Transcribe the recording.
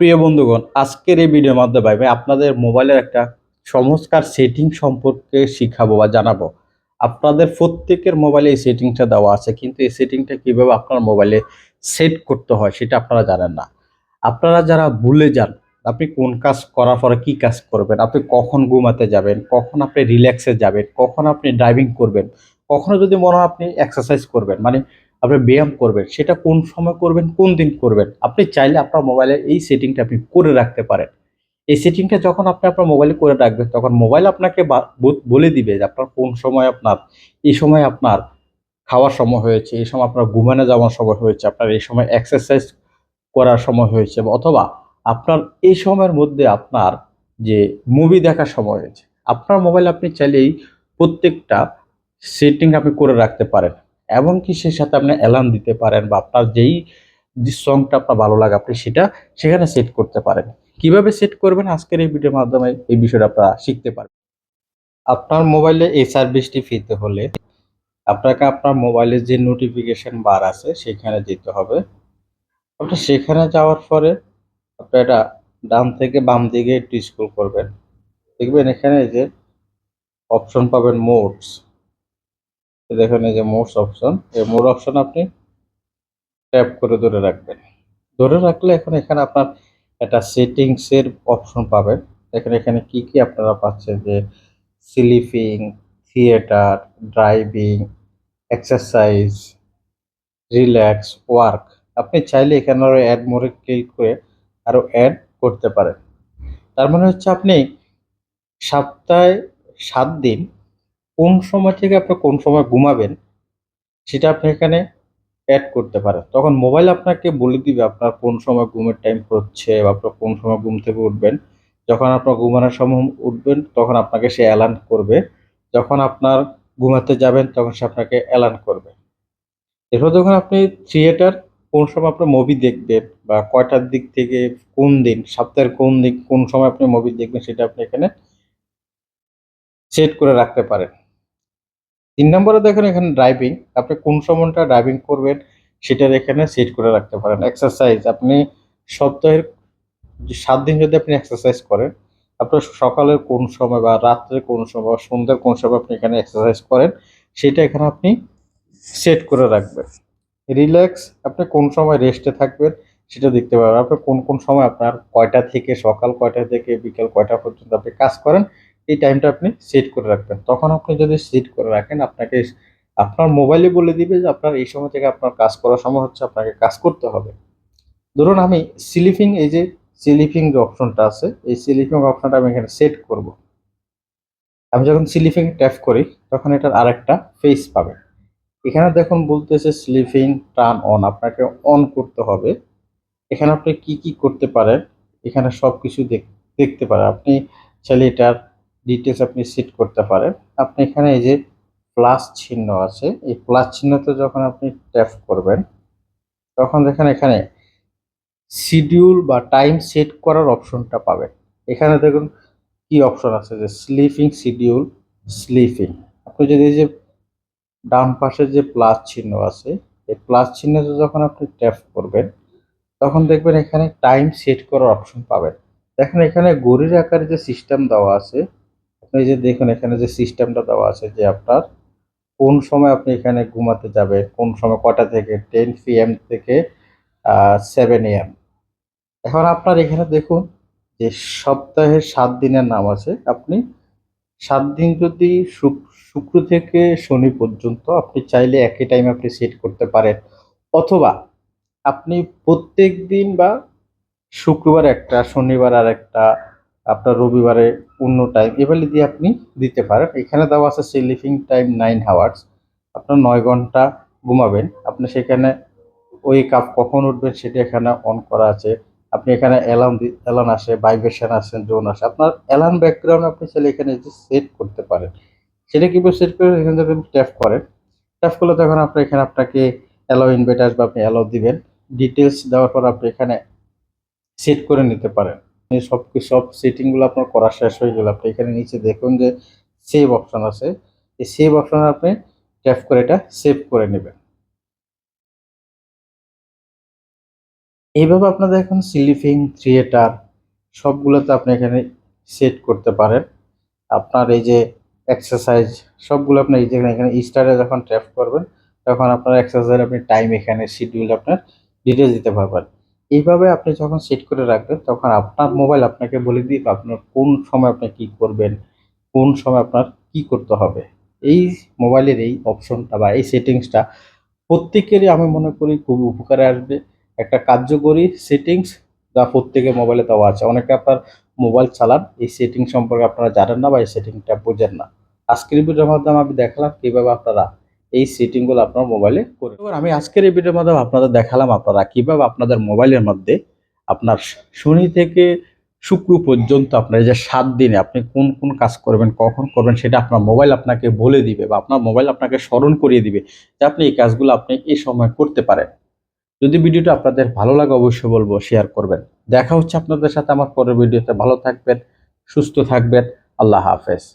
প্রিয় বন্ধুগণ, আজকের এই ভিডিওর মাধ্যমে আমি আপনাদের মোবাইলের একটা সংস্কার সেটিং সম্পর্কে শিখাবো বা জানাব। আপনাদের প্রত্যেকের মোবাইলে এই সেটিংটা দেওয়া আছে, কিন্তু এই সেটিংটা কীভাবে আপনার মোবাইলে সেট করতে হয় সেটা আপনারা জানেন না। আপনারা যারা ভুলে যান, আপনি কোন কাজ করার পরে কি কাজ করবেন, আপনি কখন ঘুমাতে যাবেন, কখন আপনি রিল্যাক্সে যাবেন, কখন আপনি ড্রাইভিং করবেন, কখনো যদি মনে হয় আপনি এক্সারসাইজ করবেন মানে আপনি ব্যায়াম করবেন, সেটা কোন সময় করবেন, কোন দিন করবেন, আপনি চাইলে আপনার মোবাইলে এই সেটিংটা আপনি করে রাখতে পারেন। এই সেটিংটা যখন আপনি আপনার মোবাইলে করে রাখবেন, তখন মোবাইল আপনাকে বলে দিবে যে আপনার কোন সময় আপনার, এই সময় আপনার খাওয়ার সময় হয়েছে, এই সময় আপনার ঘুমানো যাওয়ার সময় হয়েছে, আপনার এই সময় এক্সারসাইজ করার সময় হয়েছে, অথবা আপনার এই সময়ের মধ্যে আপনার যে মুভি দেখার সময় হয়েছে, আপনার মোবাইল আপনি চাইলেই প্রত্যেকটা সেটিং আপনি করে রাখতে পারেন। এমনকি সেই সাথে আপনি অ্যালার্ম দিতে পারেন বা আপনার যেই, যে সংটা আপনার ভালো লাগে, আপনি সেটা সেখানে সেট করতে পারেন। কীভাবে সেট করবেন? আজকের এই ভিডিওর মাধ্যমে এই বিষয়টা আপনারা শিখতে পারবেন। আপনার মোবাইলে এই সার্ভিসটি পেতে হলে আপনাকে আপনার মোবাইলে যে নোটিফিকেশন বার আছে, সেখানে যেতে হবে। আপনি সেখানে যাওয়ার পরে আপনি এটা ডান থেকে বাম দিকে একটু স্ক্রল করবেন। দেখবেন এখানে যে অপশন পাবেন মোডস দেখেন এই যে মোডস অপশন, এই মোড অপশন আপনি ট্যাপ করে ধরে রাখবেন। ধরে রাখলে এখন এখানে আপনার একটা সেটিংসের অপশন পাবেন। দেখেন এখানে কি কি আপনারা পাচ্ছেন যে sleeping theatre driving exercise relax work আপনি চাইলে এখানে আরও অ্যাড মোড়ে ক্লিক করে আরও অ্যাড করতে পারেন। তার মানে হচ্ছে আপনি সপ্তাহে সাত দিন কোন সময় থেকে আপনি কোন সময় ঘুমাবেন, সেটা আপনি এখানে অ্যাড করতে পারেন। তখন মোবাইল আপনাকে বলে দিবে আপনার কোন সময় ঘুমের টাইম হচ্ছে বা আপনার কোন সময় ঘুম থেকে উঠবেন। যখন আপনার ঘুমানোর সময় উঠবেন, তখন আপনাকে সে অ্যালার্ন করবে। যখন আপনার ঘুমাতে যাবেন, তখন সে আপনাকে অ্যালার্ন করবে। এরপর যখন আপনি থিয়েটার কোন সময় আপনি মুভি দেখবেন বা কয়টার দিক থেকে কোন দিন, সপ্তাহের কোন দিক, কোন সময় আপনি মুভি দেখবেন, সেটা আপনি এখানে সেট করে রাখতে পারেন। তিন নম্বরে দেখেন এখানে ড্রাইভিং আপনি কোন সময়টা ড্রাইভিং করবেন সেটা এখানে সেট করে রাখতে পারেন। এক্সারসাইজ আপনি সপ্তাহের সাত দিন যদি আপনি এক্সারসাইজ করেন, আপনার সকালের কোন সময় বা রাত্রে কোন সময় বা সন্ধ্যার কোন সময় আপনি এখানে এক্সারসাইজ করেন, সেটা এখানে আপনি সেট করে রাখবেন। রিল্যাক্স আপনি কোন সময় রেস্টে থাকবেন সেটা দেখতে পারবেন আপনি কোন কোন সময় আপনার কয়টা থেকে সকাল কয়টা থেকে বিকেল কয়টা পর্যন্ত আপনি কাজ করেন এই টাইমটা আপনি সেট করে রাখবেন। তখন আপনি যদি সেট করে রাখেন, আপনাকে আপনার মোবাইলে বলে দিবে যে আপনার এই সময় থেকে আপনার কাজ করার সময় হচ্ছে আপনাকে কাজ করতে হবে। ধরুন আমি স্লিপিং এই যে স্লিপিং যে অপশনটা আছে, এই স্লিপিং অপশনটা আমি এখানে সেট করব। আমি যখন স্লিপিং ট্যাপ করি, তখন এটার আরেকটা ফেস পাবেন এখানে দেখুন বলতেছে স্লিপিং টার্ন অন আপনাকে অন করতে হবে। এখানে আপনি কি কি করতে পারেন, এখানে সব কিছু দেখতে পারেন। আপনি চাইলে এটার ডিটেলস আপনি সেট করতে পারেন। আপনি এখানে এই যে প্লাস চিহ্ন আছে, এই প্লাস চিহ্নতে যখন আপনি ট্যাপ করবেন, তখন দেখেন এখানে শিডিউল বা টাইম সেট করার অপশনটা পাবেন। এখানে দেখুন কি অপশন আছে যে স্লিপিং শিডিউল স্লিপিং আপনি যদি এই যে ডান পাশে যে প্লাস চিহ্ন আছে, এই প্লাস চিহ্নতে যখন আপনি ট্যাপ করবেন, তখন দেখবেন এখানে টাইম সেট করার অপশন পাবেন। দেখেন এখানে ঘড়ির আকারে যে সিস্টেম দেওয়া আছে আপনি যে দেখুন, এখানে যে সিস্টেমটা দেওয়া আছে যে আপনার কোন সময় আপনি এখানে ঘুমাতে যাবে কোন সময় কটা থেকে টেন পিএম থেকে সেভেন এম এখন আপনার এখানে দেখুন যে সপ্তাহে সাত দিনের নাম আছে, আপনি সাত দিন যদি শুক- শুক্র থেকে শনি পর্যন্ত আপনি চাইলে একই টাইম আপনি সেট করতে পারেন। অথবা আপনি প্রত্যেক দিন বা শুক্রবার একটা, শনিবার আর একটা আপনার রবিবারে অন্য টাইম এভাবে দিয়ে আপনি দিতে পারেন, এখানে দেওয়া আছে স্লিপিং টাইম নাইন হাওয়ার্স আপনার নয় ঘণ্টা ঘুমাবেন, আপনি সেখানে ওই কাপ কখন উঠবেন সেটা এখানে অন করা আছে, আপনি এখানে অ্যালার্ম অ্যালার্ম আসে ভাইব্রেশন আসে জোন আসে, আপনার অ্যালার্ম ব্যাকগ্রাউন্ড আপনি চাইলে এখানে সেট করতে পারেন। সেটা কীভাবে সেট করে, এখানে যদি ট্যাপ করেন। ট্যাপ করলে তখন আপনি এখানে আপনাকে অ্যালাউ ইনভাইট আসবে, আপনি অ্যালাউ দিবেন। ডিটেলস দেওয়ার পর আপনি এখানে সেট করে নিতে পারেন। সব সব সেটিংগুলো আপনার করা শেষ হয়ে গেলে। আপনি এখানে নিচে দেখুন যে সেভ অপশন আছে। এই সেভ অপশনে আপনি ট্যাপ করে এটা সেভ করে নেবেন। এইভাবে আপনাদের এখন স্লিপিং থিয়েটার সবগুলোতে আপনি এখানে সেট করতে পারেন। আপনার এই যে এক্সারসাইজ সবগুলো আপনি এই যে এখানে স্টারে যখন ট্যাপ করবেন, তখন আপনার এক্সারসাইজ আপনি টাইম এখানে শিডিউল আপনার ডিটেলস দিতে পারবেন। এইভাবে আপনি যখন সেট করে রাখবেন, তখন আপনার মোবাইল আপনাকে বলে দিবে আপনার কোন সময় আপনি কি করবেন, কোন সময় আপনার কি করতে হবে। এই মোবাইলের এই অপশনটা বা এই সেটিংসটা প্রত্যেকেরই আমি মনে করি খুব উপকারে আসবে। একটা কার্যকরী সেটিংস যা প্রত্যেকের মোবাইলে দেওয়া আছে। অনেকে আপনার মোবাইল চালান, এই সেটিং সম্পর্কে আপনারা জানেন না বা এই সেটিংটা বোঝেন না। আজকের ভিডিওর মাধ্যমে আমি দেখালাম কীভাবে আপনারা এই সেটিংগুলো আপনার মোবাইলে করে আমি আজকের এই ভিডিওর মাধ্যমে আপনাদের দেখালাম আপনারা কীভাবে আপনাদের মোবাইলের মধ্যে আপনার শনি থেকে শুক্র পর্যন্ত আপনার যে সাত দিনে আপনি কোন কোন কাজ করবেন, কখন করবেন, সেটা আপনার মোবাইল আপনাকে বলে দিবে বা আপনার মোবাইল আপনাকে স্মরণ করিয়ে দিবে যে আপনি এই কাজগুলো আপনি এই সময় করতে পারেন। যদি ভিডিওটা আপনাদের ভালো লাগে, অবশ্যই বলব শেয়ার করবেন। দেখা হচ্ছে আপনাদের সাথে আমার পরের ভিডিওতে ভালো থাকবেন, সুস্থ থাকবেন। আল্লাহ হাফেজ।